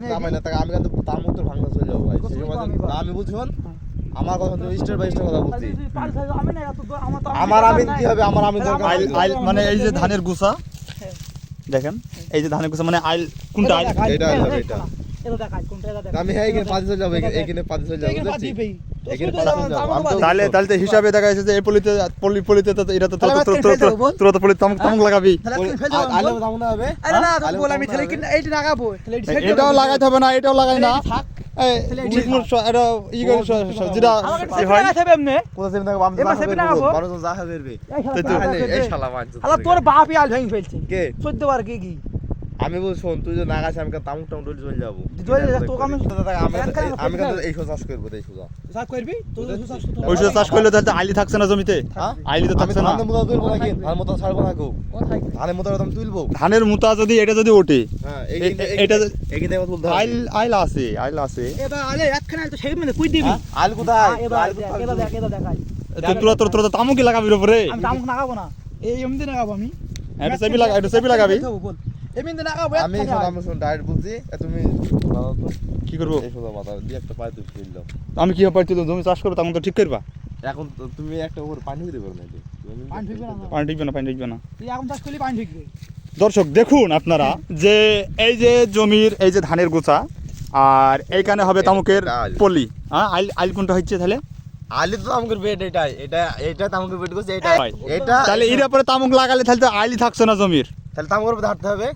আমি কিন্তু চলে যাব ভাই। বুঝি আমার কথা তুমি স্টার বাই স্টার কথা আমার আমিন কি হবে? আমার আমিন আইল আইল মানে এই যে ধানের গুছা দেখেন এই যে ধানের গুছা মানে আইল কোনটা আইল? এটা এটা আমি হ্যাঁ এখানে পাঁচ চলে যাব এখানে পাঁচ চলে যাব তাহলে তাহলে তো হিসাবে দেখা যাচ্ছে যে এই পলিতে পলি পলিতে তো এটা তো তোরা তো- তাহলে তোরা- আজকে ফেলে তোরা- দেবো, বল। তোরা তো পলি তামুক তামুক লাগাবি। তাহলে বল- তুমি ফেলে আ- দাও, আইলে বল। তামুক না হবে। আরে না, তুমি বল, আমি তাহলে কিন্তু এইটা লাগাবো। তাহলে এটাও লাগাইতে হবে না এটাও লাগাই না। থাক। হয়। তোর আল ভেঙে ফেলছে। চোদ্দ বার কি? আমি বল শোন তুই যদি না গাছ আমি তামুক টামুক ডলে চলে যাব। আমি- এই সোজা চাষ করব এই সোজা সাফ করবি? তুই তো সাফ করতে ওই সময় চাষ করলে তাহলে আইলি থাকছে না জমিতে? হ্যাঁ? আইলি তো থাকছে না? ধানের মোতা তুলবো নাকি? ধান মোতা ছাড়বো না গো কোথায়? ধানের মোতা আমি তুলবো। ধানের মুতা যদি এটা যদি ওঠে হ্যাঁ এটা তুলতে হবে। আইল আইল আছে আইল আছে। এবার আলে একখানে তো সেই মানে কুই দিবি? হ্যাঁ? আইল কোথায়? আইল দেখ, কোথায় এবার দেখ, এবার দেখ, আইল। তো তোরা তোর তোরা তামুকি লাগাবি রে উপরে। আমি তামুক নাগাবো না। এই এমনি নাগাবো আমি। এটা চেপি লাগা এটা চেপি লাগাবি বল। এমনি নাগাবো আমি আইল। আমি শোন ডাইরেক্ট বলছি তুমি কি করব? এই সোজা মাথা দিয়ে একটা পায়ে তুই ফেললাম আমি কি জমি চাষ করব তখন তো ঠিক করবা? এখন তো তুমি একটা উপর পানি দিতে পারো না পানি ঢুকবে না। পানি টিকবে না পানি টিকবে না। তুই এখন চাষ করলে পানি ঢুকবে। দর্শক দেখুন আপনারা যে এই যে জমির এই যে ধানের গোছা আর এইখানে হবে তামুকের পলি। হ্যাঁ আইল আইল কোনটা হচ্ছে তাহলে? আলি তো আমাকে বেড এটাই। এটা এটা তামুকের বেড করছে এটা। এটা তাহলে এর উপরে তামুক লাগালে তাহলে তো আইলি থাকছে না জমির। তাহলে তামুকের উপর হাঁটতে হবে।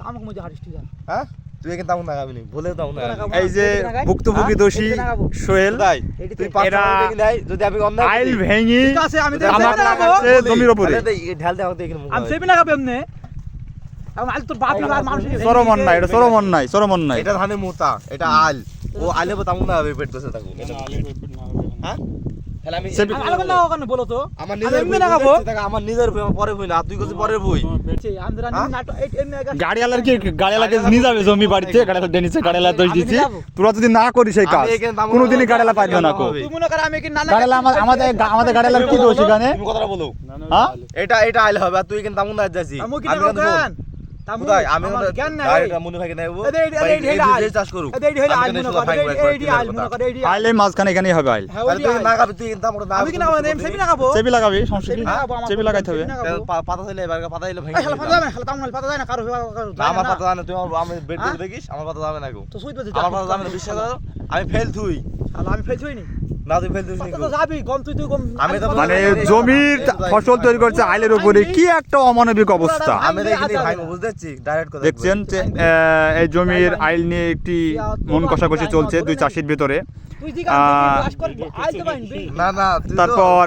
তামুক মধ্যে হারিস তুই যা হ্যাঁ? তুই এখানে তামুক লাগাবি নি বলে তামুক লাগাবি। এই যে এটা লাগাই? ভুক্তভোগী হ্যাঁ? দোষী এটা সোহেল তাই তুই পাঁচ টাকা যদি আমি অন্য আইল ভেঙি ঠিক আছে আমি লাগাচ্ছে জমির উপরে ঢাল দে আমাকে এখানে আমি সেবি নাগাবো এমনি এখন আইল তোর বাপই আর মানুষ চরম অন্যায় এটা চরম অন্যায় চরম অন্যায় এটা ধানের মোতা এটা আল ও আলে তামুক না হবে পেট বসে থাকো হ্যাঁ আলাদা লাগাবো কেন বলো তো আমার নিজের পরে বই না তুই বই হ্যাঁ? নাটক এই এমনি আগে গাড়িওয়ালার কি গাড়িওয়ালাকে নিয়ে যাবে জমি বাড়িতে? গাড়িওয়ালা ডেনিছে গাড়িওয়ালা দোষ আমি দিচ্ছি তোরা যদি না করিস সেই কাজ কোনোদিনই গাড়িওয়ালা পারবে না কো। গাড়িওয়ালা আমাদের আমাদের গাড়িওয়ালার কি দোষ এখানে? কথাটা বলো। হ্যাঁ? এটা এটা আইলে হবে আর তুই তামুক যাচ্ছি কোথায়? আমি আমার গাড়িটা মনে ভাগে নেব এই চাষ করুক। আইল মনে মনে মাঝখানে এখানেই হবে আইল। হ্যাঁ তুই না খাবি তুই কিন্তু না আমি কি নাগাবো সেবি নাগাবো চেপি লাগাবি? সমস্যা কি? সেবি নাগাবো আমার চেপি লাগাইতে হবে। সেবি নাগাবো। পা- পাতা দিলে এবার পাতা দিলে ভেঙে শালা পাতা। না, নাহলে পাতা যায় না কারও কারো- কারও যায় না। তুই আমি বেড হ্যাঁ? দেখিস আমার পাতা যাবে না গো। তো সুইট আমার পাতা যাবে না বিশ্বাস আমি ফেল তুই শালা আমি মানে জমির ফসল তৈরি করছে আইলের উপরে কি একটা অমানবিক অবস্থা? দেখছেন আহ, এই জমির আইল নিয়ে একটি মন কষাকষি চলছে দুই চাষির ভিতরে। তারপর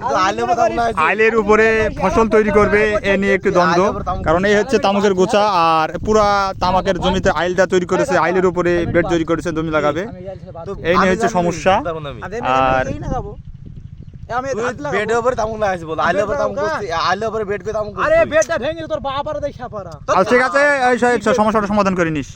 আইলের উপরে ফসল তৈরি করবে এ নিয়ে একটি দ্বন্দ্ব কারণ এই হচ্ছে তামাকের গোছা আর পুরা তামাকের জমিতে আইলটা তৈরি করেছে আইলের উপরে বেড তৈরি করেছে জমি লাগাবে। এই নিয়ে হচ্ছে সমস্যা। আর ঠিক আছে সমস্যাটা সমাধান করে নিস।